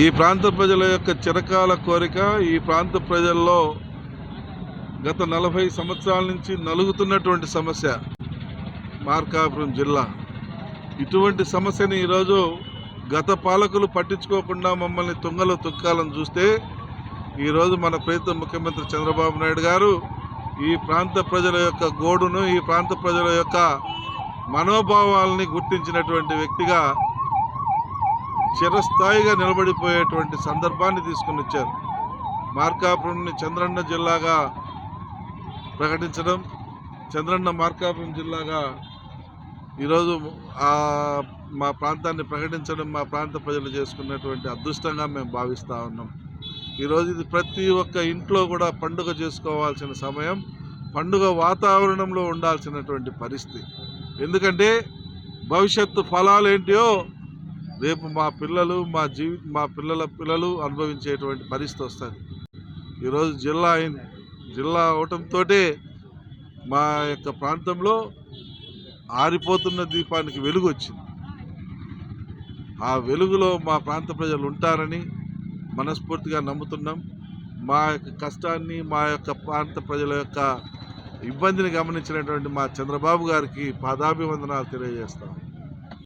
ఈ ప్రాంత ప్రజల యొక్క చిరకాల కోరిక ఈ ప్రాంత ప్రజల్లో గత నలభై సంవత్సరాల నుంచి నలుగుతున్నటువంటి సమస్య మార్కాపురం జిల్లా. ఇటువంటి సమస్యని ఈరోజు గత పాలకులు పట్టించుకోకుండా మమ్మల్ని తుంగలు తొక్కాలని చూస్తే ఈరోజు మన ప్రీత ముఖ్యమంత్రి చంద్రబాబు నాయుడు గారు ఈ ప్రాంత ప్రజల యొక్క గోడును ఈ ప్రాంత ప్రజల యొక్క మనోభావాల్ని గుర్తించినటువంటి వ్యక్తిగా చిరస్థాయిగా నిలబడిపోయేటువంటి సందర్భాన్ని తీసుకుని వచ్చారు. మార్కాపురంని చంద్రన్న జిల్లాగా ప్రకటించడం చంద్రన్న మార్కాపురం జిల్లాగా ఈరోజు మా ప్రాంతాన్ని ప్రకటించడం మా ప్రాంత ప్రజలు చేసుకున్నటువంటి అదృష్టంగా మేము భావిస్తూ ఉన్నాం. ఈరోజు ఇది ప్రతి ఒక్క ఇంట్లో కూడా పండుగ చేసుకోవాల్సిన సమయం పండుగ వాతావరణంలో ఉండాల్సినటువంటి పరిస్థితి. ఎందుకంటే భవిష్యత్తు ఫలాలు ఏంటియో రేపు మా పిల్లలు మా జీవి మా పిల్లల పిల్లలు అనుభవించేటువంటి పరిస్థితి వస్తుంది. ఈరోజు జిల్లా అయింది జిల్లా అవటంతో మా యొక్క ప్రాంతంలో ఆరిపోతున్న దీపానికి వెలుగు వచ్చింది ఆ వెలుగులో మా ప్రాంత ప్రజలు ఉంటారని మనస్ఫూర్తిగా నమ్ముతున్నాం. మా యొక్క కష్టాన్ని మా యొక్క ప్రాంత ప్రజల యొక్క ఇబ్బందిని గమనించినటువంటి మా చంద్రబాబు గారికి పాదాభివందనాలు తెలియజేస్తాం.